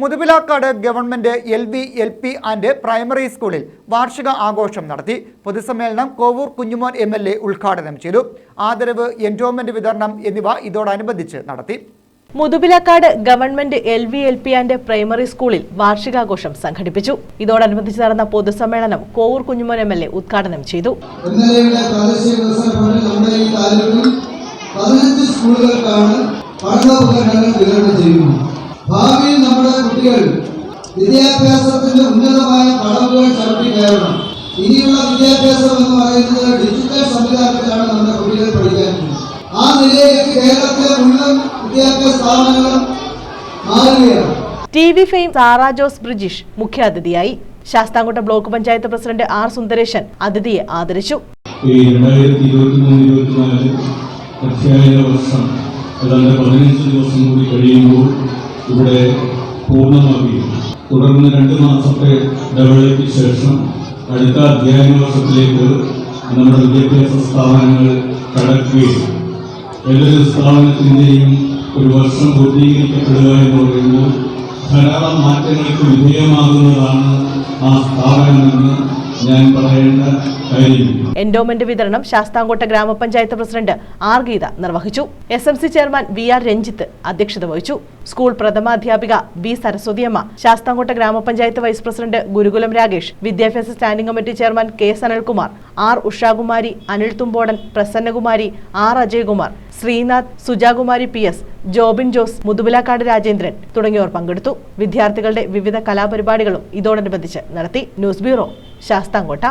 Muthupilakkad government L V L P and primary സ്കൂളിൽ വാർഷിക ആഘോഷം നടത്തി പൊതുസമ്മേളനം Kovoor Kunjumon M L A ഉദ്ഘാടനം ചെയ്തു. ആദരവ് എൻഡോമെന്റ് വിതരണം എന്നിവ ഇതോടനുബന്ധിച്ച് നടത്തി. Muthupilakkad government L V L P and primary സ്കൂളിൽ വാർഷികാഘോഷം സംഘടിപ്പിച്ചു. ഇതോടനുബന്ധിച്ച് നടന്ന പൊതുസമ്മേളനം Kovoor Kunjumon M L A ഉദ്ഘാടനം ചെയ്തു. ഭാവി പതിനഞ്ച് സ്കൂളുകൾക്കാണ് പഠനോപകരണങ്ങൾ വിതരണം ചെയ്യുന്നത്. ഭാവിയിൽ കുട്ടികൾ വിദ്യാഭ്യാസത്തിന്റെ ഉന്നതമായ കളവുകൾ ചവിട്ടി കയറണം. ഇനിയുള്ള വിദ്യാഭ്യാസം എന്ന് പറയുന്നത് ഡിജിറ്റൽ സംവിധാനത്തിലാണ് നമ്മുടെ കുട്ടികൾ പഠിക്കാൻ ആ നിലയിലേക്ക് കേരളത്തിലെ മുഴുവൻ വിദ്യാഭ്യാസ സ്ഥാപനങ്ങളും മാറുകയാണ്. T V fame Sara Jose Brijish മുഖ്യാതിഥിയായി. Sasthamkotta block panchayat president R Sundaresan അതിഥിയെ ആദരിച്ചു. ഈ രണ്ടായിരത്തി ഇരുപത്തി മൂന്ന് ഇരുപത്തിനാല് അധ്യയന വർഷം ഏതാണ്ട് പതിനഞ്ച് ദിവസം കൂടി കഴിയുമ്പോൾ ഇവിടെ പൂർണമാകുകയും തുടർന്ന് രണ്ട് മാസത്തെ ഇടവേളയ്ക്ക് ശേഷം അടുത്ത അധ്യയന വർഷത്തിലേക്ക് നമ്മുടെ വിദ്യാഭ്യാസ സ്ഥാപനങ്ങൾ കടക്കുകയും ഏതൊരു സ്ഥാപനത്തിന്റെയും ഒരു വർഷം പൂർത്തീകരിക്കപ്പെടുക എന്ന് പറയുമ്പോൾ ധാരാളം മാറ്റങ്ങൾക്ക് വിധേയമാകുന്നതാണ് ആ സ്ഥാപനമെന്ന് ഞാൻ എൻഡോമെന്റ് വിതരണം ശാസ്താംകോട്ട ഗ്രാമപഞ്ചായത്ത് പ്രസിഡന്റ് ആർ ഗീത നിർവഹിച്ചു. S M C chairman V R Ranjith അധ്യക്ഷത വഹിച്ചു. സ്കൂൾ പ്രഥമാധ്യാപിക ബി സരസ്വതിയമ്മ ശാസ്താംകോട്ട ഗ്രാമപഞ്ചായത്ത് വൈസ് പ്രസിഡന്റ് ഗുരുകുലം രാഗേഷ് വിദ്യാഭ്യാസ standing committee chairman K Sanalkumar R Ushakumari Anil Thumbodan Prasannakumari R Ajayakumar Sreenath Sujakumari P S Jobin Jose Muthupilakkad Rajendran തുടങ്ങിയവർ പങ്കെടുത്തു. വിദ്യാർത്ഥികളുടെ വിവിധ കലാപരിപാടികളും ഇതോടനുബന്ധിച്ച് നടത്തി. News bureau Sasthamkotta.